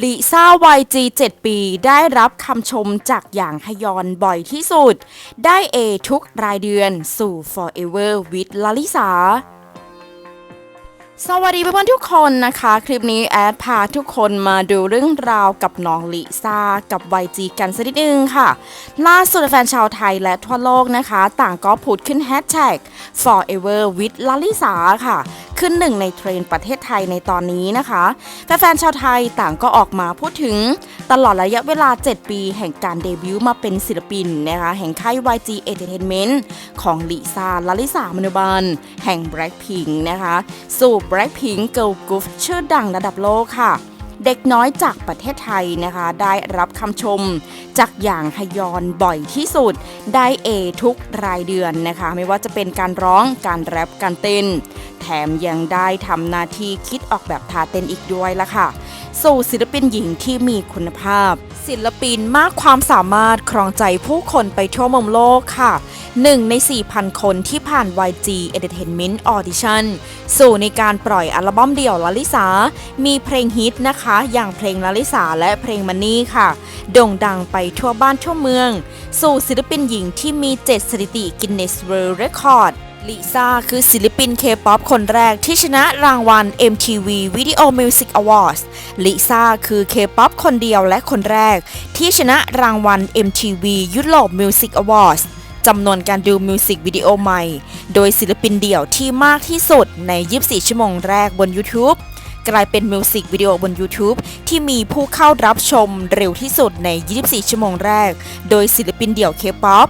ลิซ่าวัยจี7ปี ได้รับคำชมจากอย่างฮยอนบ่อยที่สุด ได้เอทุกรายเดือนสู่ Forever with ลลิสา สวัสดีเพื่อนๆทุกคนนะคะ คลิปนี้แอดพาทุกคนมาดูเรื่องราวกับน้องลิซ่ากับ YG กันสักนิดนึงค่ะ ล่าสุดแฟนชาวไทยและทั่วโลกนะคะ ต่างก็พูดขึ้นแฮชแท็ก forever with ลลิสาค่ะ ขึ้นหนึ่งในเทรนด์ประเทศไทยในตอนนี้นะคะแฟนๆชาวไทยต่างก็ออกมาพูดถึงตลอดระยะเวลา 7 ปี แห่งการเดบิวต์มาเป็นศิลปินนะคะแห่งค่าย YG Entertainment ของลิซ่าลลิสามนุบันแห่ง Blackpink นะคะสู่ Blackpink Girl Group ชื่อดังระดับโลกค่ะ เด็กน้อยจากประเทศไทยนะคะ ได้รับคำชม จากอย่างฮยอนบ่อยที่สุด ได้เอทุกรายเดือนนะคะ ไม่ว่าจะเป็นการร้องการแรปการเต้น แถมยังได้ทำหน้าที่คิดออกแบบท่าเต้นอีกด้วยละค่ะ สู่ศิลปินหญิงที่มีคุณภาพ ศิลปินมากความสามารถครองใจผู้คนไปทั่วมุมโลกค่ะหนึ่งใน 4,000 คนที่ผ่าน YG Entertainment Audition สู่ในการปล่อยอัลบั้มเดี่ยวลลิสา มีเพลงฮิตนะคะ อย่างเพลงลลิสาและเพลงมันนี่ค่ะ โด่งดังไปทั่วบ้านทั่วเมือง สู่ศิลปินหญิงที่มี 7 สถิติ Guinness World Record ลิซ่าคือศิลปินเคป๊อปคนแรกที่ชนะรางวัล MTV Video Music Awards ลิซ่าคือเคป๊อปคนเดียวและคนแรก ที่ชนะรางวัล MTV Europe Music Awards จำนวนการดูมิวสิกวิดีโอใหม่ โดยศิลปินเดี่ยวที่มากที่สุดใน 24 ชั่วโมงแรกบน YouTube กลายเป็นมิวสิกวิดีโอบน YouTube ที่มีผู้เข้ารับชมเร็วที่สุดใน 24 ชั่วโมงแรก โดยศิลปินเดี่ยวเคป๊อป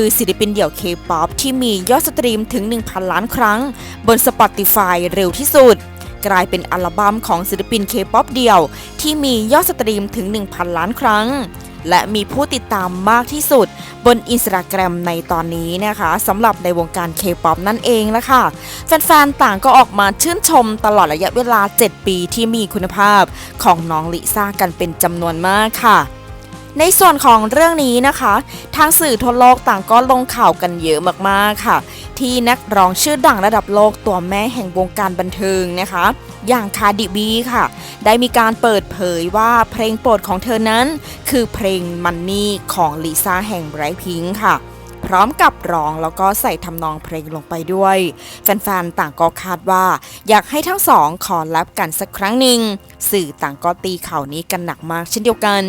คือศิลปินเดี่ยวเคป๊อปที่มียอดสตรีมถึง 1,000 ล้านครั้ง บน Spotify เร็วที่สุด กลายเป็นอัลบั้มของศิลปินเคป๊อปเดี่ยว ที่มียอดสตรีมถึง 1,000 ล้านครั้ง และมีผู้ติดตามมากที่สุด บนอินสตาแกรมในตอนนี้นะคะสำหรับในวงการเคป๊อปนั่นเองละค่ะ แฟนๆ ต่างก็ออกมาชื่นชมตลอดระยะเวลา 7 ปีที่มีคุณภาพของน้องลิซ่ากันเป็นจำนวนมากค่ะ ในส่วนของเรื่องนี้นะคะ ทางสื่อทั่วโลกต่างก็ลงข่าวกันเยอะมากๆค่ะ ที่นักร้องชื่อดังระดับโลกตัวแม่แห่งวงการบันเทิงนะคะ อย่างคาร์ดิบีค่ะ ได้มีการเปิดเผยว่าเพลงโปรดของเธอนั้น คือเพลงมันนี่ของลิซ่าแห่งไบรท์พิงค่ะพร้อมกับร้องแล้วก็ใส่ทำนองเพลงลงไปด้วย แฟนๆ ต่างก็คาดว่า อยากให้ทั้งสองขอรับกันสักครั้งหนึ่ง สื่อต่างก็ตีข่าวนี้กันหนักมากเช่นเดียวกัน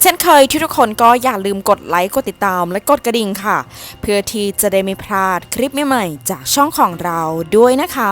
เช่นเคยทุกคนก็อย่าลืมกดไลค์ กดติดตามและกดกระดิ่งค่ะ เพื่อที่จะได้ไม่พลาดคลิปใหม่ๆจากช่องของเราด้วยนะคะ